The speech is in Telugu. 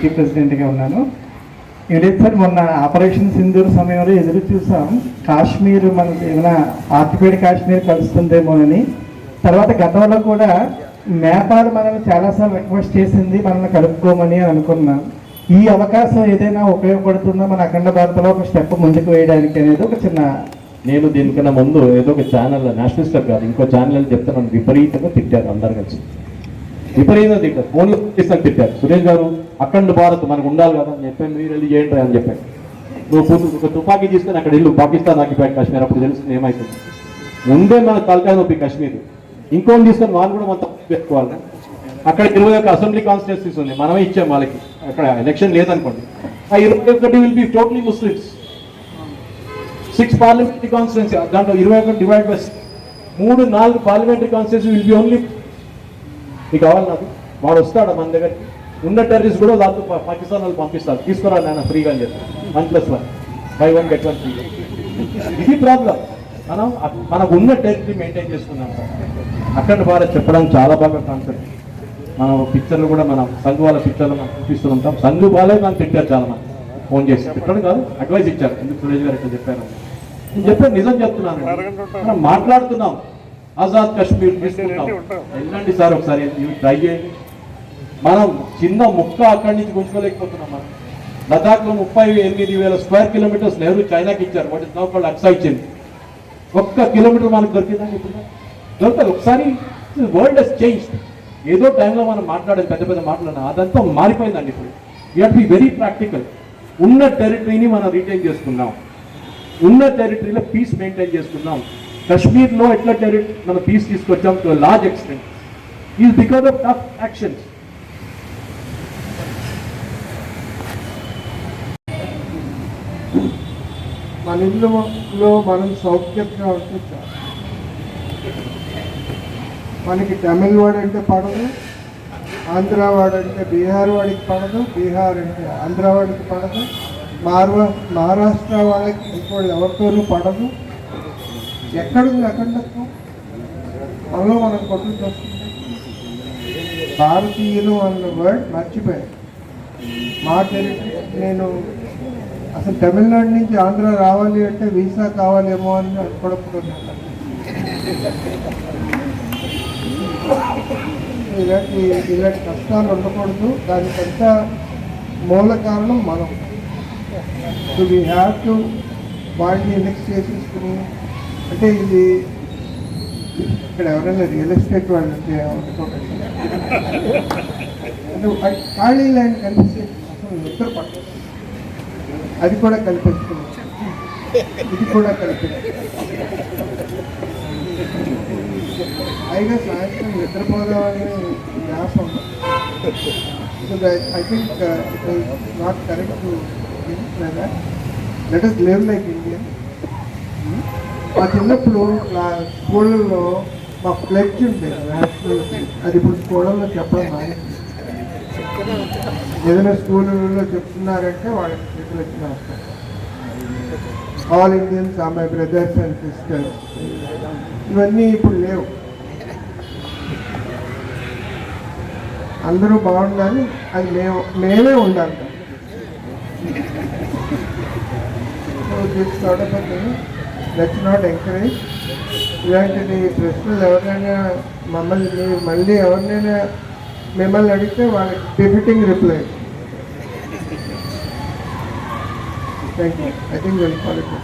డిప్యూటీ ప్రెసిడెంట్గా ఉన్నాను. ఏంటంటే సార్ మొన్న ఆపరేషన్ సింధూర్ సమయంలో ఎదురు చూసాం. కాశ్మీర్ మనకి ఏమైనా ఆక్యుపైడ్ కాశ్మీర్ కలుస్తుందేమోనని. తర్వాత గతంలో కూడా నేపాల్ మనల్ని చాలాసార్లు రిక్వెస్ట్ చేసింది మనల్ని కలుపుకోమని అనుకున్నాం. ఈ అవకాశం ఏదైనా ఉపయోగపడుతుందో? మన అఖండ భారత్లో ఒక స్టెప్ ముందుకు వేయడానికి అనేది ఒక చిన్న నేను దీనికన్నా ముందు ఏదో ఒక ఛానల్ నేషనల్ గారు కాదు ఇంకో ఛానల్ చెప్తే నన్ను విపరీతంగా తిట్టారు అందరు కలిసి. విపరీతంగా తిట్టారు. ఫోన్లో చేస్తాను తిట్టారు. సురేష్ గారు అఖండ భారత్ మనకు ఉండాలి కదా అని చెప్పాను మీరు వెళ్ళి చేయండి అని చెప్పాను. నువ్వు పొద్దు- ఒక తుపాకీ తీసుకొని అక్కడ ఇల్లు పాకిస్తాన్ ఆకిపోయాడు కాశ్మీర్ అప్పుడు తెలుస్తుంది ఏమైతుంది. ముందే మన తలకాయ నొప్పి కాశ్మీర్. ఇంకోటి తీసుకొని వాళ్ళు కూడా మనం పెట్టుకోవాలి. అక్కడ ఇరవై ఒక అసెంబ్లీ కాన్స్టిట్యూన్సీస్ ఉంది మనమే ఇచ్చాం వాళ్ళకి. అక్కడ ఎలక్షన్ లేదనుకోండి. ఆ ఇరవై ఒకటి will be totally Muslims six parliamentary constituency దాంట్లో ఇరవై ఒకటి డివైడ్ బై మూడు నాలుగు parliamentary constituency will be only మీకు కావాలి నాకు? వాడు వస్తాడు మన దగ్గరికి? ఉన్న టెర్రరిస్ట్ కూడా దాంతో పా- పాకిస్తాన్ వాళ్ళు పంపిస్తారు. తీసుకురా నాన్న ఫ్రీగా అని చెప్పి. One plus one buy one get one free ఇది ప్రాబ్లం మనం మనకు ఉన్న టెరిటరీ మెయింటైన్ చేసుకున్నాం అక్కడ భారత్ చెప్పడం చాలా బాగా కాన్సెప్ట్ మనం పిక్చర్లు కూడా మనం సంఘు వాళ్ళ పిక్చర్లు మనం చూపిస్తూ ఉంటాం. సంఘు వాళ్ళే మనం తిట్టారు చాలా మంది. ఫోన్ చేసి తిట్టడం కాదు అడ్వైజ్ ఇచ్చారు. ఎందుకు సురేష్ గారు ఇట్లా చెప్పారు? నేను చెప్పాను నిజం చెప్తున్నాను. మనం మాట్లాడుతున్నాం. ఆజాద్ కాశ్మీర్ తీసుకుంటాం. వెళ్ళండి సార్ ఒకసారి ట్రై చేయండి. మనం చిన్న ముక్క అక్కడి నుంచి గుంజుకోలేకపోతున్నాం మనం. లదాఖ్లో ముప్పై ఎనిమిది వేల స్క్వేర్ కిలోమీటర్స్ నెహ్రూ చైనాకి ఇచ్చారు. వాటి అక్సా ఇచ్చింది ఒక్క కిలోమీటర్ మనకు దొరికిందని ఇప్పుడు. దొరకదు ఒకసారి వరల్డ్ హెస్ చేంజ్ ఏదో టైంలో మనం మాట్లాడేది పెద్ద పెద్ద మాట్లాడినా అదంతా మారిపోయిందండి ఇప్పుడు. యూ బి వెరీ ప్రాక్టికల్ ఉన్న టెరిటరీని మనం రీటైన్ చేసుకున్నాం ఉన్న టెరిటరీలో పీస్ మెయింటైన్ చేసుకున్నాం కశ్మీర్లో ఎట్లా టెరిటరీ మనం పీస్ తీసుకొచ్చాం to large extent is because of tough actions మన ఇల్లులో మనం సౌఖ్యంగా ఉంటే చాలు మనకి తమిళ వాడంటే పడదు ఆంధ్ర వాడంటే బీహార్ వాడికి పడదు బీహార్ అంటే ఆంధ్ర వాడికి పడదు మార్వా మహారాష్ట్ర వాళ్ళకి ఇంకోటి ఎవరితోనూ పడదు ఎక్కడుంది అఖండత్వం మనలో మనం కొట్టుకు భారతీయులు అన్న వర్డ్ మర్చిపోయారు మా టెరిటరీ నేను అసలు తమిళనాడు నుంచి ఆంధ్ర రావాలి అంటే వీసా కావాలేమో అని అనుకోవడం ఇలాంటి ఇలాంటి కష్టాలు ఉండకూడదు. దానికంతా మూల కారణం మనం. సో వీ హ్యావ్ టు వాడిని నెక్స్ట్ చేసేసుకుని అంటే ఇది ఇక్కడ ఎవరైనా రియల్ ఎస్టేట్ వాళ్ళు ఉంటే అనుకోకండి ఖాళీ ల్యాండ్ కనిపిస్తే అసలు నిద్ర పట్టదు. అది కూడా కల్పించుకున్నాం ఇది కూడా కల్పించుకున్నాం పైగా సాయంత్రం నిద్రపోదామని వ్యాసం. I think it not correct to let us live like Indian మా చిన్నప్పుడు నా స్కూళ్ళలో మా ఫ్లెక్స్ ఉండేది నేషనల్ అది ఇప్పుడు స్కూళ్ళలో చెప్పడం ఏదైనా స్కూళ్ళలో చెప్తున్నారంటే వాళ్ళకి చేతులు వచ్చిన all Indians are my brothers and sisters ఇవన్నీ ఇప్పుడు లేవు. అందరూ బాగుండాలి అది మేము మేమే ఉండాలి. లెట్స్ నాట్ ఎంకరేజ్ ఇలాంటిది ప్రశ్నలు ఎవరినైనా మమ్మల్ని మళ్ళీ ఎవరినైనా మిమ్మల్ని అడిగితే వాళ్ళకి defeating reply thank you I think well quality